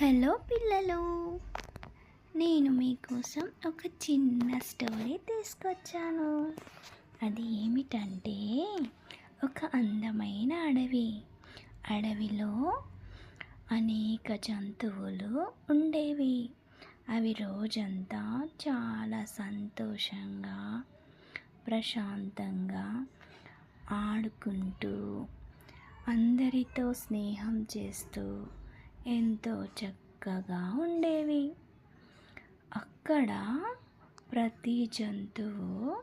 Hello పిల్లలు నేను మీకోసం ఒక చిన్న స్టోరీ తీసుకొచ్చాను. అది ఏమిటంటే ఒక అందమైన అడవి. అడవిలో అనేక జంతువులు ఉండేవి. అవి రోజంతా చాలా సంతోషంగా ప్రశాంతంగా ఆడుకుంటూ అందరితో స్నేహం చేస్తూ ఎంతో చక్కగా ఉండేవి. అక్కడ ప్రతి జంతువు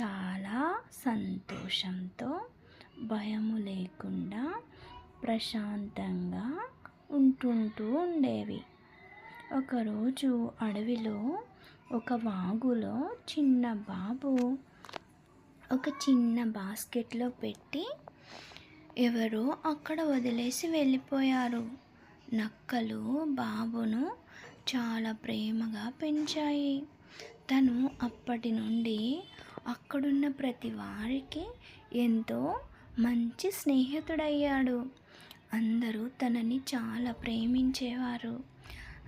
చాలా సంతోషంతో భయము లేకుండా ప్రశాంతంగా ఉంటుంటూ ఉండేవి. ఒకరోజు అడవిలో ఒక వాగులో చిన్న బాబు ఒక చిన్న బాస్కెట్లో పెట్టి ఎవరో అక్కడ వదిలేసి వెళ్ళిపోయారు. నక్కలు బాబును చాలా ప్రేమగా పెంచాయి. తను అప్పటి నుండి అక్కడున్న ప్రతి వారికి ఎంతో మంచి స్నేహితుడయ్యాడు. అందరూ తనని చాలా ప్రేమించేవారు.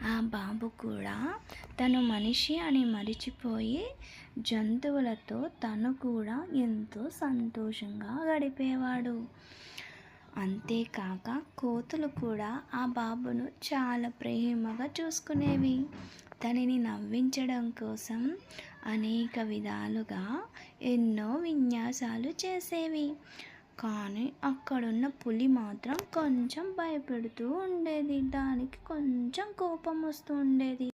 ఆ బాబు కూడా తను మనిషి అని మరిచిపోయి జంతువులతో తను కూడా ఎంతో సంతోషంగా గడిపేవాడు. అంతేకాక కోతులు కూడా ఆ బాబును చాలా ప్రేమగా చూసుకునేవి. తనని నవ్వించడం కోసం అనేక విధాలుగా ఎన్నో విన్యాసాలు చేసేవి. కానీ అక్కడున్న పులి మాత్రం కొంచెం భయపెడుతూ ఉండేది. దానికి కొంచెం కోపం వస్తూ ఉండేది.